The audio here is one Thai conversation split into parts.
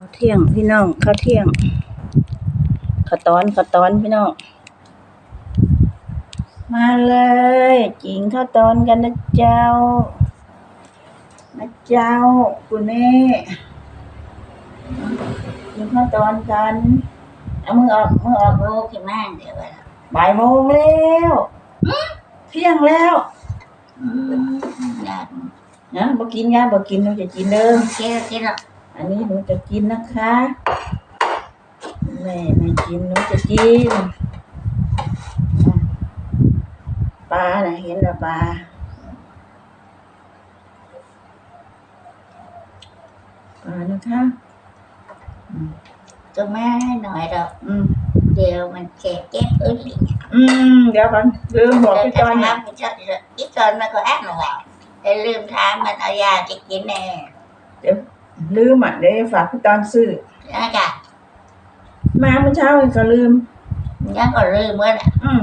ข้าวเที่ยงพี่น้องข้าวเที่ยงข้าวตอนข้าวตอนพี่น้องมาเลยกินข้าวตอนกันนะเจ้านะเจ้าคุณแม่กินข้าวตอนกันเอามือออกมือออกโลกี่มากเดี๋ยวอะบ่ายโมงแล้วเที่ยงแล้วอืมอยากนะบ่กินงานบ่กินหนูจะกินเด้อเชื่อที่เรา อันนี้หนูจะกินนะคะแม่ไม่กินหนูจะกินอะปลาน่ะเห็นแล้วปลาปลานะคะตัวแม่ให้หน่อยเราอืมเดี๋ยวมันเจ็บเจ็บอึดอีกอืมเดี๋ยวก่อนลืมบอกพี่จอยนะนะพี่จอยอีจอนมันก็แอบหน่อยแต่ลืมถามมันเอายาจะกินแน่เดี๋ยว ลืมอะเดี๋ยวฝากพี่ตอนซื้อนะจ๊ะมาเมื่อเช้าก็ลืมยังก็ลืมเมื่อน่ะอืม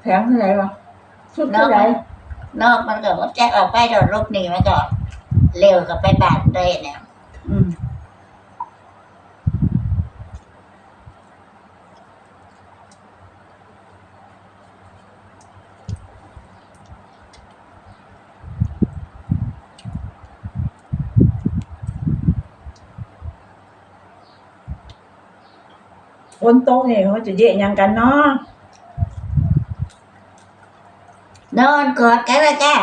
แพงเท่าไหร่วะชุดนอเท่ากไหร่นอกมันก็ว่าแจ๊กออกไปโดนลูกหนีมันก็เร็วกับไปบาดเลยเนี่ย อืม นโต๊ะนี่เขาจะเยะหยังกันเนาะนอนกอดกันแล้วจ้ะ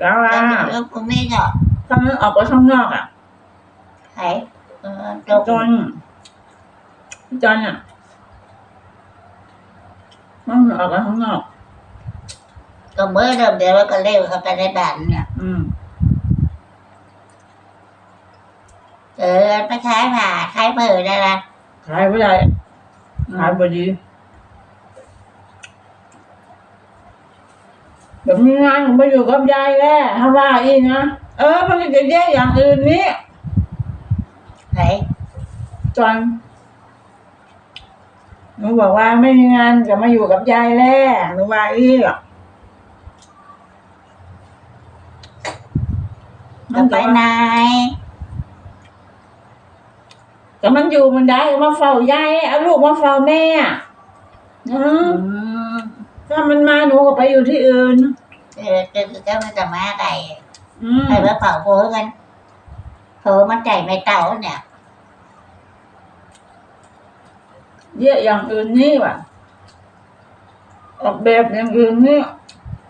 ก็ว่าแล้วคุณแม่ก็ตอนนั้นออกไปข้างนอกอะไขเออจพี่บจอนพี่จอนอะมันออกไปข้างนอกก็เมื่อเดิมเดี๋ยวก็เร็วเข้าไปในบ้านเนี่ย อืม เออไปขายผ่าขายเปิดได้ละขายไม่ได้ขายบดีเดี๋ยวมีงานผมไปอยู่กับยายแล้ถ้าว่าอีกนะเออมันจะแย่อย่างอื่นนี้ไหนจอนหนูบอกว่าไม่มีงานจะมาอยู่กับยายแล้วหนูว่าอีกจะไปไหน แต่มันอยู่มันได้มาเฝ้ายายเอาลูกมาเฝ้าแม่อะอือืมมถ้ามันมาหนูก็ไปอยู่ที่อื่น เออจะจะมันจะมาไก่อืมไปว่าเผาโพกันโพมันใจไม่เต่าเนี่ยเยอะอย่างอื่นนี่ว่ะออกแบบอย่างอื่นนี่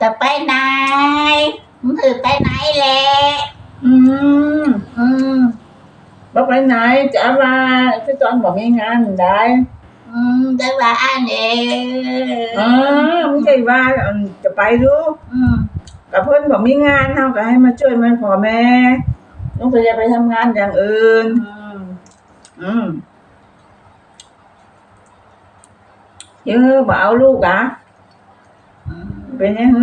จะไปไหนมันถือไปไหนแหละอืมอืม บอกไปไหนจะว่าพี่จอนบอกมีงานได้อืมจะว่าอันเองอ๋อไม่ใช่ว่าจะไปดูอืมกับเพื่อนบอกมีงานเท่ากับให้มาช่วยมันพ่อแม่ลูกก็จะไปทำงานอย่างอื่น อืมอืมเฮ้ยบอกเอาลูกอะอืมเป็นยังไง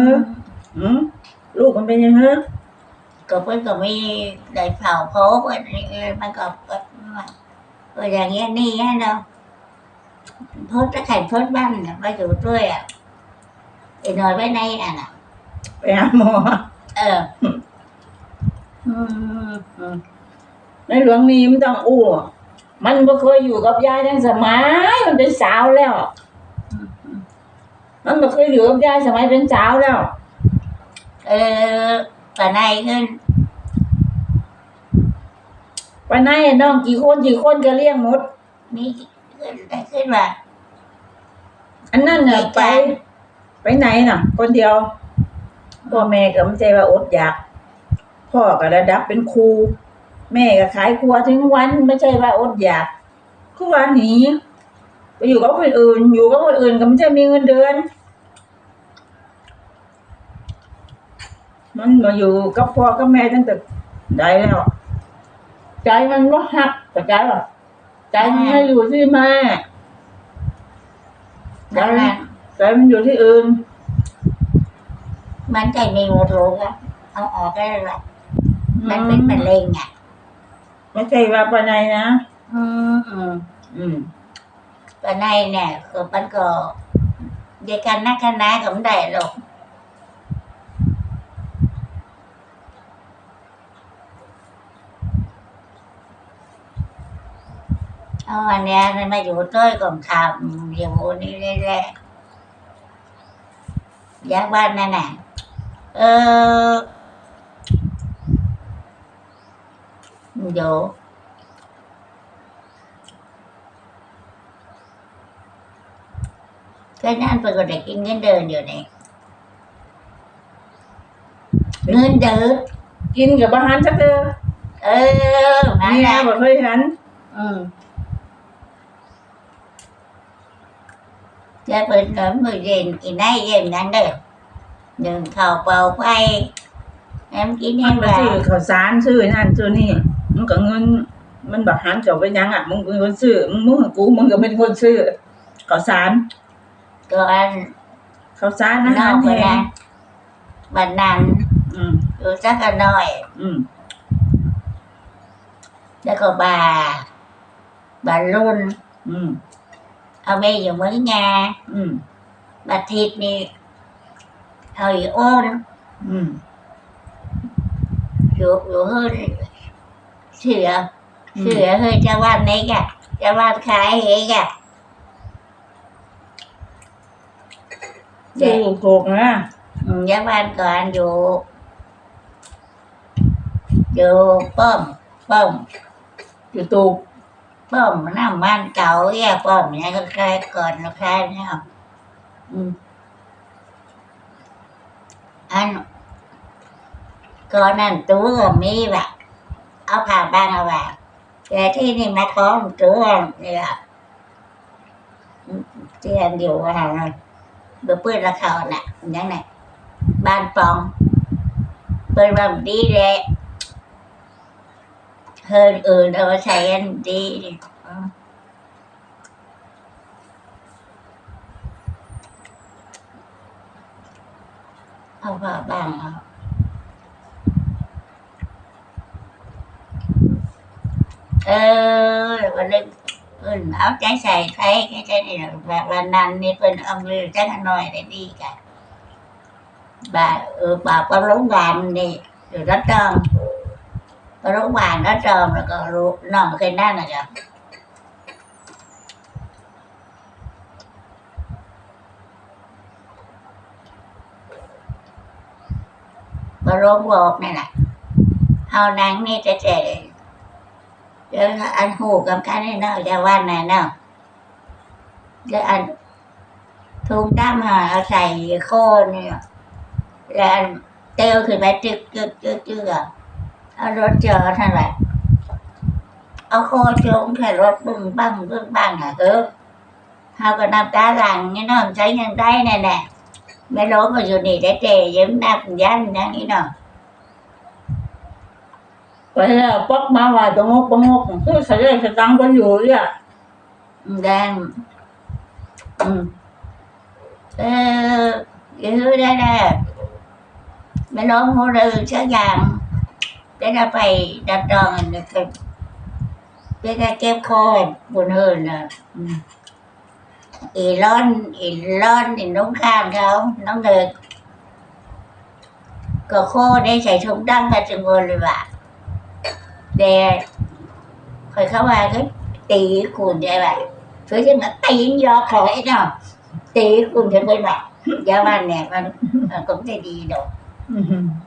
อืมลูกมันเป็นยังไง ก็เพื่อนก็มีได้เผาโพกันมันก็ก็อย่างเงี้ยนี่ฮะเนาะโพสจะแข่งโพสบ้านเนี่ยมาอยู่ด้วยอะไอ้นอนไว้ในอะน่ะไปหาหมอเอออืมอืมในหลวงนี้มันต้องอู้มันบ่เคยอยู่กับยายตั้งสมัยมันเป็นสาวแล้ว มันบ่เคยอยู่กับยายสมัยเป็นสาวแล้ว เออ ป่าในขึ้นวันไหนน้องกี่คนกี่คนก็เลี้ยงหมด มีขึ้นได้ขึ้นว่าอันนั้นน่ะไป ไปไหนน่ะ คนเดียวพ่อแม่ก็ไม่ใช่ว่าอดอยาก พ่อก็ระดับเป็นครู แม่ก็ขายครัวถึงวันไม่ใช่ว่าอดอยากคือว่าหนีไปอยู่กับคนอื่น อยู่กับคนอื่นก็ไม่ใช่มีเงินเดือน มันมาอยู่กับพ่อกับแม่ตั้งแต่ได้แล้ว ใจมันว่าหักแต่ใจหรอใจมันไม่อยู่ที่แม่ดังนั้นใจมันอยู่ที่อื่น มันใจมีโมโทก็เอาออกได้เลยมันเป็นมะเร็งอะไม่ใช่ว่าปานในนะอืมอืมอืมป่าในเนี่ยคือมันก็เดียวกันนักคณะก็ไม่ได้หรอก เอาอันเนี้ยมันมาอยู่ด้วยก่อนทำอยู่นี่แหละยากบ้านนั่นน่ะเออเดี๋ยวก็นั่นเป็นคนเด็กกินเงินเดินอยู่นี่เงินเดินกินกับอาหารจักเด้อเออนั่นเนี่แหยละบ่เคยหัน อืม จะเป็นเหมือนมือเย็นอี nay เย็นนั้นเด้อหนึ่งข่าวเป่าไปแอมกินมัให้นไปว่าซื้อข้าวสารซื้อนั่นซื้อนี่มันก็เงิน มันบ่หันเจ้าไปยังอะมึงเป็นคนซื้อมึงมึงกับกูมึงก็เป็นคนซื้อข้าวสารก็อันข้าวสารอานหาอรกไปแห้นะงบันนั้นอืมอยู่สักกันหน่อย อืมแล้วก็บาบารุ่นอืม เอาแม่อยู่เมืองงาอืมบาทิตย์นี่เอาอีโอนอืมอยู่อยู่เฮ้ยเสือเสือเฮ้ยจะวันไหนกะจะวันขายเฮกะดูโกกนะอืมจะวันก่อนอยู่ อยู่ป้อมป้อมอยู่ตูบ ป้อมน้ำมันเก่าแย่ป้อมเนี่ยก็คล้ายก่อนนะคล้ายเนี่ยอืมอันก่อนนั้นตัวก็มีแบบเอาผ่าบ้างเอาแบบแต่ที่นี่มาคล้องตัวเนี่ยเตียนอยู่ว่าเบอร์เปื้อนละเขาน่ะยังไงบ้านปองเปิดแบบดีเลย เฮินอื่นเอาใช้กันดีเอาผ่าบ้างเอาเออวันนึงเพิ่นเอาใจใส่ใครแค่ใจนี่แบบวันนั้นนี่เพิ่นเอามือจักหน่อยได้ดีกันบ่าเออบ่าก็โรงพยาบาลนี่อยู่รัฐจอม ไปโรงพยาบาลรัฐจอมแล้วก็รู้น้องเคยนั่นนะจ๊ะมาโรงบอกนี่แหละเอานางนี่จะเจ๋เดี๋ยวอันหูกับกันนี่เนาะจะว่าไหนเนาะเดี๋ยวอันทุ่งด้ามหาเอาใส่โคนเนี่ยแล้วเตียวขึ้นไปจึกจึกจึกจึกอะ เอารถเจอท่านแหละเอาโคจงแค่รถบึ้งบังบึ้งบังอะเออเขาก็น้ำตาหลังนี่เนาะใช้ยังได้แน่แน่ๆไม่รู้มาอยู่นี่ได้เจยิ้มหน้าคุณยันอย่างนี้เนาะไปแล้วปักมาว่าตะงกตะงกคือใส่ได้สตังค์บ่อยู่เนี่ยแดงอืมเออยื้อได้แน่ไม่ร้องโมเรือสักอย่าง ได้จะไปดัดดองนี่ก็ได้จะเก็บคอบนเฮินน่ะอีร้อนอีร้อนอีน้องข้างเขาน้องเด็กก็โคได้ใส่ชุดดั้งกันจังวนเลยว่ะเดคอยเข้ามาก็ตีคุณใช่ไหมเพื่อจะมาตีนยอขอไอ้เนาะตีคุณจะไปแบบยาวันเนี่ยมันมัน cũng จะดี đâu อืม thì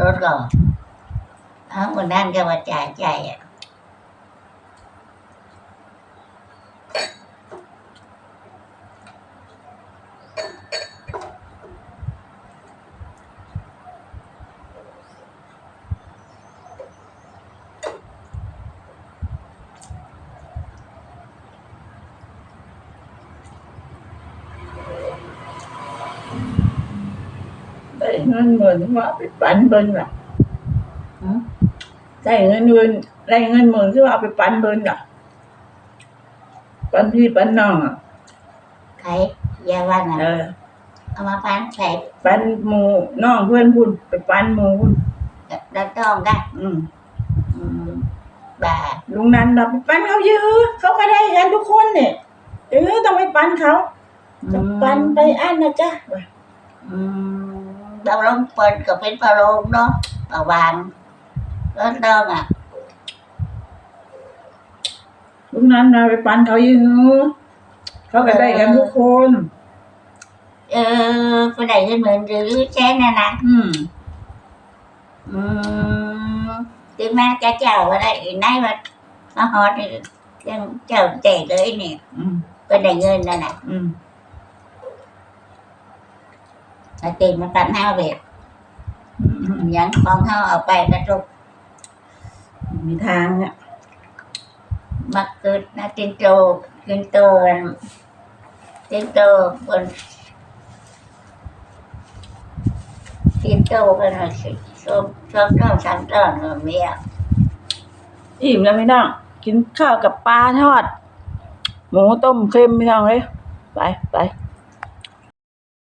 รถหลยมีเฮินก็คล้ายบ่าปฏิเดียวรถก็เอาคนนั่นก็ว่าจ่ายใจอะ เงินหมื่นว่าเอาไปปันเบิ้ลล่ะอืมได้เงินหมื่นได้เงินหมื่นที่ว่าเอาไปปันเบิ้ลล่ะ ปันพี่ปันน้องอะใครยาวันอะเออเอามาพันใส่ปันหมูน้องเพื่อนพุ่นไปปันหมูพุ่นแล้วต้องกันอืมอืมบ่าลุงนันเราไปปันเขาเยอะเขาก็ได้กันทุกคนเนี่ยเออต้องไปปันเขาจะปันไปอันนะจ๊ะอืม เราลงเปิดก็เป็นปลาโลงเนาะปลาวางแล้วต้องอะลุงนันเราไปปันเขาเยอะเขาก็ได้กันทุกคน เออไปไหนกันเหมือนหรือแช่น่ะนะอืมอืม từ ma cha chào ở đây nay mà nó hỏi thì chân chào trẻ tới nè อืม bên này người này สติมันกันห้าเบ็กยังของเท่าเอาไปกระจุกมีทางอะมาเกิดนะกินโตกินโตกินโตบนกินโตกันหน่อยสิชอบชอบชอบสามตอนเมียอิ่มแล้วไม่ต้อง กินข้าวกับปลาทอด หมูต้มเค็มไม่ต้องเลยไปไป